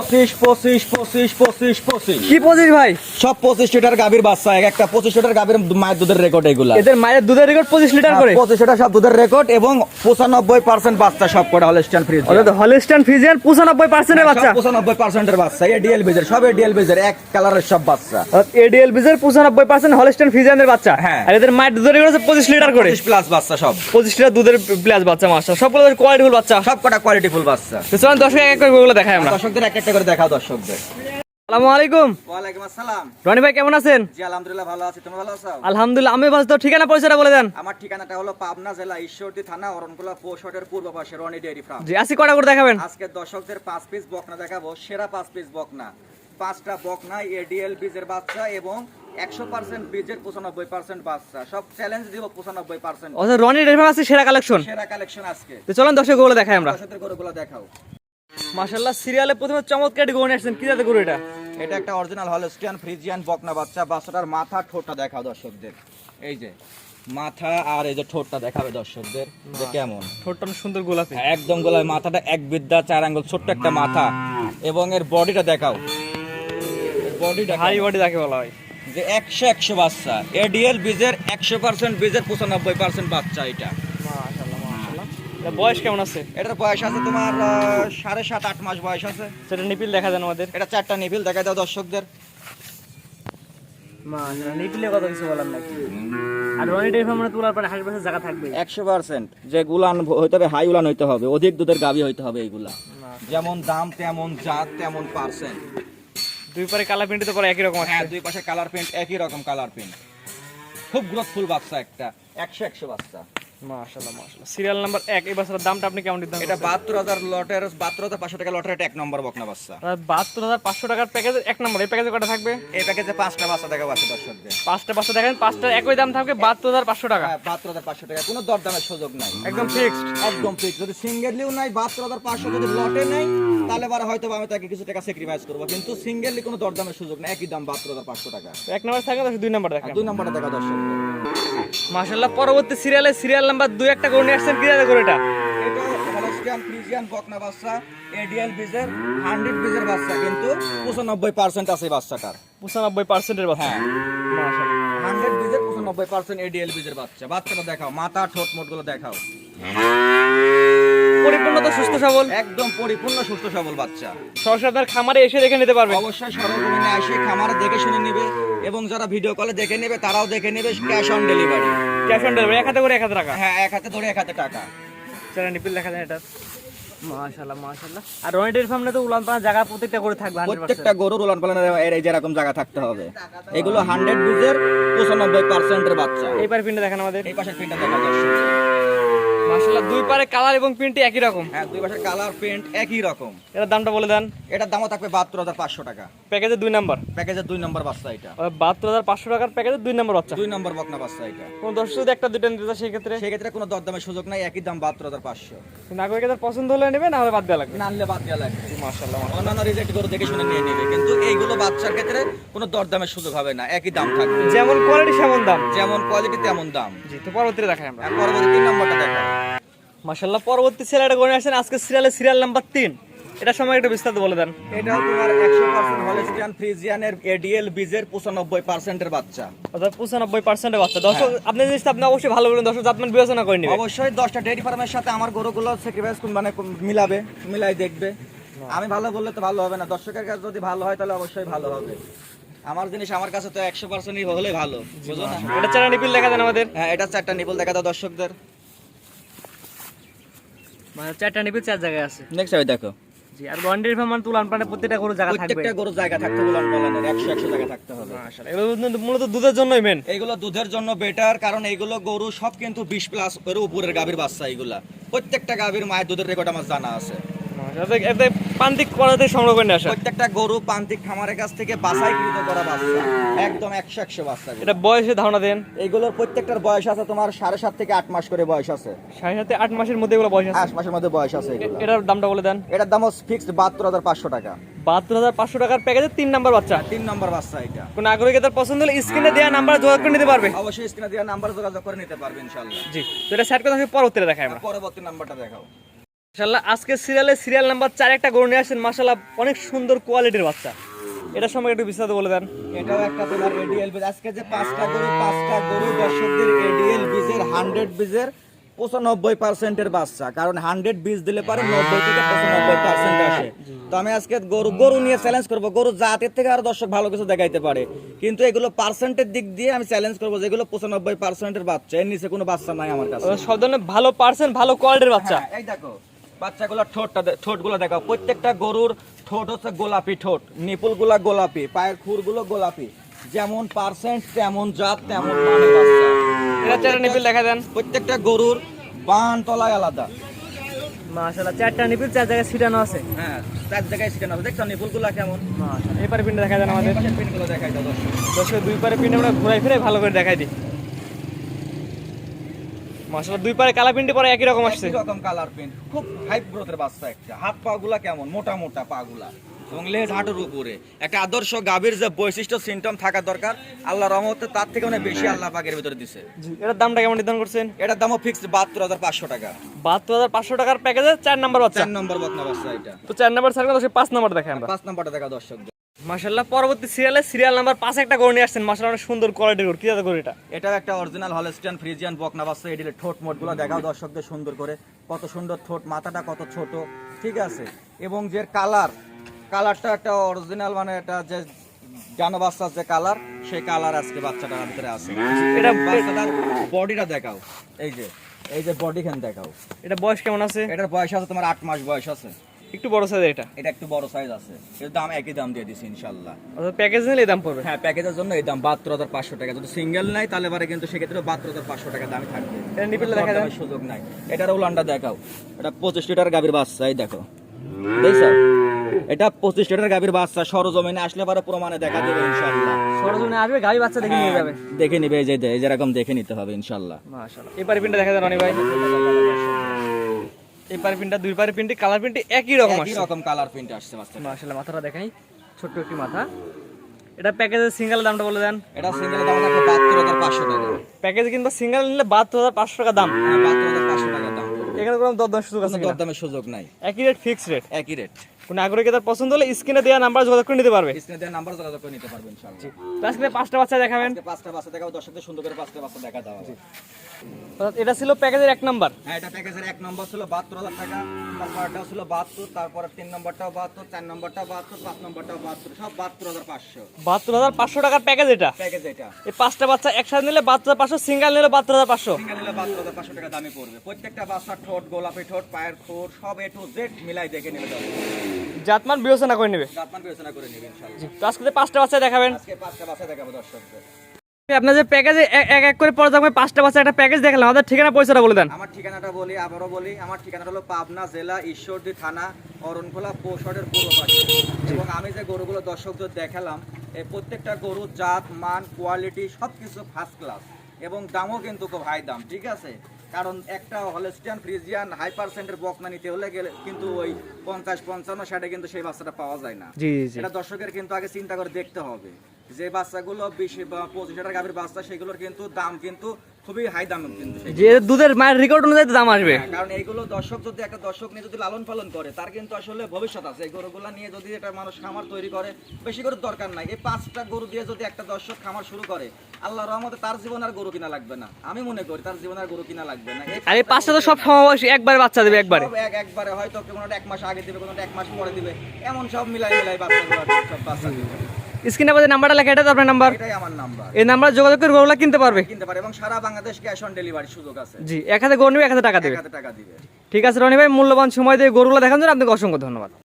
পঁচিশ পঁচিশ পঁচিশ পঁচিশ পঁচিশ। কি পঁচিশ ভাই? সব পঁচিশ লিটার গাভীর বাচ্চা এক একটা পঁচিশ লিটার গাভীর মায়ের দুধের রেকর্ড এগুলা। এদের মায়ের দুধের রেকর্ড পঁচিশ লিটার করে? পঁচিশ লিটার সব দুধের রেকর্ড এবং পঁচানব্বই পার্সেন্ট বাচ্চা সব কটা হলস্টান ফ্রিজ পঁচানব্বই পার্সেন্টের বাচ্চা। পঁচানব্বই পার্সেন্টের বাচ্চা এডিএল বিজের সব এডিএল বিজের এক কালারের সব বাচ্চা। এডিএল বিজের পঁচানব্বই পার্সেন্ট হলিস্টান ফিজিয়ানের বাচ্চা। হ্যাঁ। আর এদের মায়ের দুধের রেকর্ড পঁচিশ লিটার করে। প্লাস বাচ্চা সব। পঁচিশ লিটার দুধের প্লাস বাচ্চা মাসা সবগুলো কোয়ালিটিফুল বাচ্চা। সব কটা কোয়ালিটি ফুল বাচ্চা। চলেন দর্শক এক করে দেখাই আমরা। দর্শকদের এক একটা করে দেখাও দর্শকদের। আসসালামু আলাইকুম। ওয়ালাইকুম আসসালাম। রনি ভাই কেমন আছেন? জি আলহামদুলিল্লাহ ভালো আছি। তুমি ভালো আছো? আলহামদুলিল্লাহ আমি ভালো তো ঠিকানা পয়সাটা বলে দেন। আমার ঠিকানাটা হলো পাবনা জেলা ঈশ্বরদী থানা অরণকুলা পৌষটের পূর্ব পাশে রনি ডেয়ারি ফার্ম। জি আসি কটা করে দেখাবেন? আজকে দর্শকদের পাঁচ পিস বকনা দেখাবো সেরা পাঁচ পিস বকনা। পাঁচটা বকনা এডিএল বীজের বাচ্চা এবং একশো পার্সেন্ট বীজের পঁচানব্বই পার্সেন্ট বাচ্চা। সব চ্যালেঞ্জ দিব পঁচানব্বই পার্সেন্ট আছে সেরা কালেকশন সেরা কালেকশন আজকে। তো চলেন দর্শক ওগুলো দেখাই আমরা। দর্শকদের গরুগুলো দেখাও। মাশাল্লাহ সিরিয়ালে প্রথমে চমৎকার গরু আসছেন। কি যাতে গরু এটা? এটা একটা অরিজিনাল হলস্টিয়ান ফ্রিজিয়ান বকনা বাচ্চা। বাচ্চাটার মাথা ঠোঁটটা দেখাও দর্শকদের। এই যে মাথা আর এই যে ঠোঁটটা দেখাবে দর্শকদের যে কেমন। ঠোঁটটা সুন্দর গোলাপি একদম গলায় মাথাটা এক বিদ্যা চার আঙ্গুল ছোট্ট একটা মাথা। এবং এর বডিটা দেখাও। বডিটা হাই বডি যাকে বলা হয়। যে একশো একশো বাচ্চা। এডিএল বীজের একশো পার্সেন্ট বীজের পঁচানব্বই পার্সেন্ট বাচ্চা এটা। বয়স কেমন আছে? এটার বয়স আছে তোমার সাড়ে সাত আট মাস বয়স আছে। সেটা নিপিল দেখা যান আমাদের। এটা চারটা নিবিল দেখা দাও দর্শকদের। নিপিলে কথা কিছু বলার নাই। আর রনি রেফার মানে তোলার পরে হাসপাতাল জায়গা থাকবে একশো পার্সেন্ট। যে গুলান হইতে হবে হাই উলান হইতে হবে অধিক দুধের গাভী হইতে হবে এইগুলা। যেমন দাম তেমন জাত তেমন পার্সেন্ট। দুই পারে কালার প্রিন্ট তো পরে একই রকম হ্যাঁ দুই পাশে কালার প্রিন্ট একই রকম কালার প্রিন্ট। খুব গ্রোথফুল বাচ্চা একটা একশো একশো বাচ্চা। মাশাল্লাহ মাশাল্লাহ সিরিয়াল নাম্বার এক এই বাচ্চার দামটা আপনি কেমন দিতে এটা বাহাত্তর হাজার লটের বাহাত্তর হাজার পাঁচশো টাকা লটের এটা এক নম্বর বকনা বাচ্চা। বাহাত্তর হাজার পাঁচশো টাকার প্যাকেজ এক নম্বর এই প্যাকেজে কটা থাকবে? এই প্যাকেজে পাঁচটা বাচ্চা দেখা পাচ্ছে দর্শকদের। পাঁচটা বাচ্চা দেখেন পাঁচটার একই দাম থাকবে বাহাত্তর হাজার পাঁচশো টাকা। হ্যাঁ টাকা কোনো দরদামের সুযোগ নাই। একদম ফিক্সড একদম ফিক্স যদি নাই বাহাত্তর হাজার পাঁচশো যদি লটে নেই তাহলে হয়তো আমি তাকে কিছু টাকা স্যাক্রিফাইস করব। কিন্তু সিঙ্গেলি কোনো দরদামের সুযোগ নেই একই দাম বাহাত্তর হাজার পাঁচশো টাকা। এক নম্বর থাকে দুই নম্বর দেখেন দুই নম্বরটা দেখা দর্শকদের। মাশাল্লাহ পরবর্তী সিরিয়ালে সিরিয়াল নাম্বার দুই একটা করে নিয়ে আসছেন কি দাদা করে এটা? এটা হলস্টিয়ান ফ্রিজিয়ান বকনা বাচ্চা এডিএল বীজের হান্ড্রেড বীজের বাচ্চা কিন্তু পঁচানব্বই পার্সেন্ট আছে এই বাচ্চাটার। পঁচানব্বই পার্সেন্টের বাচ্চা? হ্যাঁ। মাশাল্লাহ হান্ড্রেড বীজের পঁচানব্বই পার্সেন্ট এডিএল বীজের বাচ্চা। বাচ্চাটা দেখাও মাথা ঠোঁট মোটগুলো দেখাও। পরিপূর্ণ তো সুস্থ সবল। একদম পরিপূর্ণ সুস্থ সবল বাচ্চা। সরাসরি আপনার খামারে এসে দেখে নিতে পারবে। অবশ্যই সরজমিনে এসে খামারে দেখে শুনে নেবে এবং যারা ভিডিও কলে দেখে নেবে তারাও দেখে নেবে cash on delivery cash on delivery এক হাতে করে এক হাতে টাকা। হ্যাঁ এক হাতে ধরে এক হাতে টাকা। নিপিল দেখা যায় এটা। মাশাল্লাহ মাশাল্লাহ আর রনিটের সামনে তো উলান পানা জায়গা প্রত্যেকটা করে থাকবে প্রত্যেকটা গরুর উলান পালানের এই যেরকম জায়গা থাকতে হবে। এগুলো হান্ড্রেড বীজের পঁচানব্বই পার্সেন্টের বাচ্চা। এই পারে প্রিন্টে দেখেন আমাদের। এই পাশের প্রিন্টটা দেখা যাচ্ছে মাশাল্লাহ দুই পারে কালার এবং প্রিন্ট একই রকম। হ্যাঁ দুই পাশের কালার প্রিন্ট একই রকম। এটার দামটা বলে দেন। এটার দামও থাকবে বাহাত্তর হাজার পাঁচশো টাকা। প্যাকেজে দুই নাম্বার। প্যাকেজের দুই নম্বর বাচ্চা এটা। বাহাত্তর হাজার পাঁচশো টাকার প্যাকেজে দুই নাম্বার বাচ্চা। দুই নম্বর বকনা বাচ্চা এটা। কোন দর্শক যদি একটা দুইটা নিতে সেই ক্ষেত্রে সেক্ষেত্রে কোনো দরদামের সুযোগ নাই একই দাম বাহাত্তর হাজার পাঁচশো। নাগরিকদের পছন্দ হলে নেবে না হলে বাদ দেওয়া লাগবে। না আনলে বাদ দেওয়া লাগবে। মাশাল্লাহ অন্যান্য রিজেক্ট করে দেখে শুনে নিয়ে নেবে কিন্তু এইগুলো বাচ্চার ক্ষেত্রে কোনো দরদামের সুযোগ হবে না একই দাম থাকবে। যেমন কোয়ালিটি সেমন দাম। যেমন কোয়ালিটি তেমন দাম। জি তো পরবর্তীতে দেখাই আমরা। পরবর্তী তিন নম্বরটা দেখো মাশাল্লাহ পরবর্তী সিরিয়ালটা করে আসছেন আজকে সিরিয়ালে সিরিয়াল নাম্বার তিন। এটার সময় একটু বিস্তারিত বলে দেন। এটাও তোমার একশো পার্সেন্ট হলেস্টিয়ান ফ্রিজিয়ানের এডিএল বীজের পঁচানব্বই পার্সেন্টের বাচ্চা। অর্থাৎ পঁচানব্বই পার্সেন্টের বাচ্চা। দর্শক আপনি জিনিসটা আপনি অবশ্যই ভালো বলুন দর্শক জাতমান বিবেচনা করে নেবে। অবশ্যই দশটা ডেয়ারি ফার্মের সাথে আমার গরুগুলো স্যাক্রিফাইস মানে মিলাবে মিলাই দেখবে। আমি ভালো বললে তো ভালো হবে না। দর্শকের কাছে যদি ভালো হয় তাহলে অবশ্যই ভালো হবে। আমার জিনিস আমার কাছে তো একশো পার্সেন্টই হলে ভালো বুঝো না? এটা চারা নিপিল দেখা দেন আমাদের? হ্যাঁ এটা চারটা নিবল দেখা দাও দর্শকদের। মানে চারটা নিপিল চার জায়গায় আছে। নেক্সট আমি দেখো। জি আর ফার্ম তুলান পানে প্রত্যেকটা গরু জায়গা থাকবে। প্রত্যেকটা গরু জায়গা থাকতে হবে উলান পালানের একশো একশো জায়গা থাকতে হবে। মাশাআল্লাহ এগুলো মূলত দুধের জন্যই মেন এইগুলো দুধের জন্য বেটার কারণ এইগুলো গরু সব কিন্তু বিশ প্লাস এর উপরের গাভীর বাচ্চা এইগুলা প্রত্যেকটা গাভীর মায়ের দুধের রেকর্ড আমার জানা আছে। এতে এতে করাতে সংগ্রহ করে আসা প্রত্যেকটা গরু প্রান্তিক খামারের কাছ থেকে বাছাইকৃত করা বাচ্চা। একদম একশো একশো বাচ্চা এটা বয়সে ধারণা দেন। এইগুলোর প্রত্যেকটার বয়স আছে তোমার সাড়ে সাত থেকে আট মাস করে বয়স আছে। সাড়ে সাথে আট মাসের মধ্যে এগুলো বয়স আছে। আট মাসের মধ্যে বয়স আছে এটার দামটা বলে দেন। এটার দাম ফিক্সড বাহাত্তর হাজার পাঁচশো টাকা। বাহাত্তর হাজার পাঁচশো টাকার প্যাকেজে তিন নাম্বার বাচ্চা। তিন নম্বর বাচ্চা এটা। কোন তার পছন্দ হলে স্ক্রিনে দেওয়া নাম্বার যোগাযোগ করে নিতে পারবে। অবশ্যই স্ক্রিনে দেওয়া নাম্বার যোগাযোগ করে নিতে পারবে ইনশাল্লাহ জি তো এটা কথা পরবর্তীতে দেখাই আমরা। পরবর্তী নাম্বারটা দেখাও। মাশাল্লাহ আজকে সিরিয়ালে সিরিয়াল নাম্বার চার একটা গরু নিয়ে আসছেন। মাশাল্লাহ অনেক সুন্দর কোয়ালিটির বাচ্চা। এটার সম্পর্কে একটু বিস্তারিত বলে দেন। এটাও একটা তোমার এডিএল বীজ আজকে যে পাঁচটা গরু পাঁচটা গরু দর্শকদের এডিএল বীজের হান্ড্রেড বীজের পঁচানব্বই পার্সেন্টের বাচ্চা। কারণ হান্ড্রেড বীজ দিলে পারে নব্বই থেকে পঁচানব্বই পার্সেন্ট আসে। তো আমি আজকে গরু গরু নিয়ে চ্যালেঞ্জ করব। গরু জাতের থেকে আরও দর্শক ভালো কিছু দেখাইতে পারে। কিন্তু এগুলো পার্সেন্টের দিক দিয়ে আমি চ্যালেঞ্জ করব যেগুলো পঁচানব্বই পার্সেন্টের বাচ্চা। এর নিচে কোনো বাচ্চা নাই আমার কাছে। সব ধরনের ভালো পার্সেন্ট ভালো কোয়ালিটির বাচ্চা। হ্যাঁ, এই দেখো। বাচ্চাগুলো ঠোঁটটা ঠোঁটগুলো দেখো প্রত্যেকটা গরুর ঠোঁট হচ্ছে গোলাপি ঠোঁট। নিপুলগুলা গোলাপি পায়ের খুরগুলো গোলাপি। যেমন পার্সেন্ট তেমন জাত তেমন মানে এটা চারটা নিপিল দেখা দেন। প্রত্যেকটা গরুর বান তলায় আলাদা। মাশাল্লাহ চারটা নিপিল চার জায়গায় ছিটানো আছে। হ্যাঁ চার জায়গায় সেখানে হবে দেখছ নিপুলগুলা কেমন মাশাল্লাহ এপারে পিনটা দেখা দেন আমাদের। পিনগুলো দেখাই দাও দর্শক। দুই পারে পিনটা আমরা ঘুরাই ফিরে ভালো করে দেখাই দিই। মাশাল্লাহ দুই পারে কালা পরে একই রকম আসছে। রকম কালার প্রিন্ট। খুব হাই গ্রোথের বাচ্চা একটা। হাত পা গুলা কেমন? মোটা মোটা পা গুলা এবং লেজ হাঁটুর উপরে। একটা আদর্শ গাভীর যে বৈশিষ্ট্য সিমটম থাকা দরকার। আল্লাহ রহমতে তার থেকে অনেক বেশি আল্লাহ পাকের ভিতরে দিছে। এটার দামটা কেমন নির্ধারণ করছেন? এটার দামও ফিক্সড বাহাত্তর হাজার পাঁচশো টাকা। বাহাত্তর হাজার পাঁচশো টাকার প্যাকেজে চার নাম্বার বাচ্চা। চার নম্বর বাচ্চা এটা। তো চার নাম্বার পাঁচ নাম্বার আমরা। পাঁচ নম্বরটা দেখা দর্শক মাশাল্লাহ পরবর্তী সিরিয়ালে সিরিয়াল নাম্বার পাঁচ একটা গরু নিয়ে আসছেন। মাশাল্লাহ অনেক সুন্দর কোয়ালিটির গরু। কি জাতের গরু এটা? এটাও একটা অরিজিনাল হলস্টিয়ান ফ্রিজিয়ান বকনা বাচ্চা এটির ঠোঁট মোটগুলো দেখাও দর্শকদের সুন্দর করে। কত সুন্দর ঠোঁট মাথাটা কত ছোট ঠিক আছে? এবং যে কালার কালারটা একটা অরিজিনাল মানে এটা যে জানো বাচ্চার যে কালার সেই কালার আজকে বাচ্চাটার ভিতরে আছে। এটা বাচ্চাটার বডিটা দেখাও। এই যে এই যে বডি খান দেখাও। এটা বয়স কেমন আছে? এটার বয়স আছে তোমার আট মাস বয়স আছে। একটু বড় সাইজের এটা? এটা একটু বড় সাইজ আছে। এর দাম একই দাম দিয়ে দিছি ইনশাল্লাহ অর্থাৎ প্যাকেজ নিলে এই দাম পড়বে? হ্যাঁ প্যাকেজের জন্য এই দাম বাহাত্তর হাজার পাঁচশো টাকা। যদি সিঙ্গেল নাই তাহলে পরে কিন্তু সেক্ষেত্রে বাহাত্তর হাজার পাঁচশো টাকা দামই থাকবে। এটা নিপিলে দেখা যায়? সুযোগ নাই। এটার উলানটা দেখাও। এটা পঁচিশ লিটার গাভীর বাচ্চা এই দেখো। দেখছ এটা পঁচিশ লিটার গাভীর বাচ্চা সরজমিনে আসলে পরে প্রমাণে দেখা দেবে ইনশাল্লাহ সরজনে আসবে গাড়ি বাচ্চা দেখে নিয়ে যাবে? দেখে নিবে এই যে এই যেরকম দেখে নিতে হবে ইনশাল্লাহ মাশাল্লাহ এই পারে পিনটা দেখা যায় রনি ভাই। এই পারে পিনটা দুই পারে পিনটি কালার পিনটি একই রকম একই রকম কালার প্রিন্ট আসছে মাস্টার। মাশাআল্লাহ মাথাটা দেখাই ছোট্ট একটি মাথা। এটা প্যাকেজের সিঙ্গেল দামটা বলে দেন। এটা সিঙ্গেল দাম থাকবে বাহাত্তর হাজার পাঁচশো টাকা। প্যাকেজ কিংবা সিঙ্গেল নিলে বাহাত্তর হাজার পাঁচশো টাকা দাম। হ্যাঁ বাহাত্তর হাজার পাঁচশো টাকা দাম। এখানে কোনো দরদাম সুযোগ আছে দরদামের সুযোগ নাই। একই রেট ফিক্সড রেট একই রেট কোনো তার পছন্দ হলে স্ক্রিনে দেওয়া নাম্বার যোগাযোগ করে নিতে পারবে। স্ক্রিনে দেওয়ার নাম্বার যোগাযোগ করে নিতে পারবেন ইনশাল্লাহ তো আজকে পাঁচটা বাচ্চা দেখাবেন। আজকে পাঁচটা বাচ্চা দেখাবো দর্শকদের সুন্দর করে পাঁচটা বাচ্চা দেখা দেওয়া। অর্থাৎ এটা ছিল প্যাকেজের এক নাম্বার। হ্যাঁ এটা প্যাকেজের এক নম্বর ছিল বাহাত্তর হাজার টাকা তারপরটাও ছিল বাহাত্তর তারপরে তিন নম্বরটাও বাহাত্তর চার নম্বরটাও বাহাত্তর পাঁচ নম্বরটাও বাহাত্তর সব বাহাত্তর হাজার পাঁচশো। বাহাত্তর হাজার পাঁচশো টাকার প্যাকেজ এটা। প্যাকেজ এটা। এই পাঁচটা বাচ্চা একসাথে নিলে বাহাত্তর হাজার পাঁচশো সিঙ্গেল নিলে বাহাত্তর হাজার পাঁচশো। সিঙ্গেল নিলে বাহাত্তর হাজার পাঁচশো টাকা দামে পড়বে। প্রত্যেকটা বাচ্চা ঠোঁট গোলাপি ঠোঁট পায়ের খোর সব এ টু জেড মিলাই দেখে নিলে যাবে। জাতমান বিবেচনা করে নেবে। জাতমান বিবেচনা করে নেবে ইনশাল্লাহ তো আজকে পাঁচটা বাচ্চা দেখাবেন। আজকে পাঁচটা বাচ্চা দেখাবো দর্শকদের। আপনার যে প্যাকেজে এক এক করে পর্যায়ে পাঁচটা বাচ্চা একটা প্যাকেজ দেখালাম। আমাদের ঠিকানা পয়সাটা বলে দেন। আমার ঠিকানাটা বলি আবারও বলি আমার ঠিকানাটা হলো পাবনা জেলা ঈশ্বরদী থানা অরণখোলা পৌষরের পূর্ব পাশে। এবং আমি যে গরুগুলো দর্শকদের দেখালাম এই প্রত্যেকটা গরুর জাত মান কোয়ালিটি সব কিছু ফার্স্ট ক্লাস এবং দামও কিন্তু খুব হাই দাম ঠিক আছে? কারণ একটা হলেস্টিয়ান ফ্রিজিয়ান হাই পার্সেন্টের বকনা নিতে হলে গেলে কিন্তু ওই পঞ্চাশ পঞ্চান্ন ষাটে কিন্তু সেই বাচ্চাটা পাওয়া যায় না। এটা দর্শকের কিন্তু আগে চিন্তা করে দেখতে হবে। যে বাচ্চাগুলো বিশ পঁচিশ হাজার গাভীর বাচ্চা সেগুলোর কিন্তু দাম কিন্তু খুবই হাই দাম কিন্তু যে দুধের মায়ের রেকর্ড অনুযায়ী দাম আসবে। হ্যাঁ, কারণ এইগুলো দর্শক যদি একটা দর্শক নিয়ে যদি লালন পালন করে তার কিন্তু আসলে ভবিষ্যৎ আছে। এই গরুগুলা নিয়ে যদি এটা মানুষ খামার তৈরি করে বেশি করে দরকার নাই। এই পাঁচটা গরু দিয়ে যদি একটা দর্শক খামার শুরু করে আল্লাহ রহমতে তার জীবন আর গরু কিনা লাগবে না। আমি মনে করি তার জীবন আর গরু কিনা লাগবে না। এই আর এই পাঁচটা তো সব সমবয়সী একবারে বাচ্চা দেবে একবারে। এক একবারে হয়তো কোনোটা এক মাস আগে দিবে কোনোটা এক মাস পরে দিবে। এমন সব মিলাই মিলাই কি সব বাচ্চা। দিবে স্ক্রিনে আমাদের নাম্বারটা লেখা এটা তো আপনার নাম্বার? এটাই আমার নাম্বার। এই নাম্বার যোগাযোগ করে গরুলা কিনতে পারবে? কিনতে পারবে এবং সারা বাংলাদেশ ক্যাশ অন ডেলিভারি সুযোগ আছে। জি এক হাতে গরু নেবে এক হাতে টাকা এক দেবে। হাজার টাকা দিবে। ঠিক আছে রনি ভাই মূল্যবান সময় দিয়ে গরুগুলো দেখানোর জন্য আপনাকে অসংখ্য ধন্যবাদ।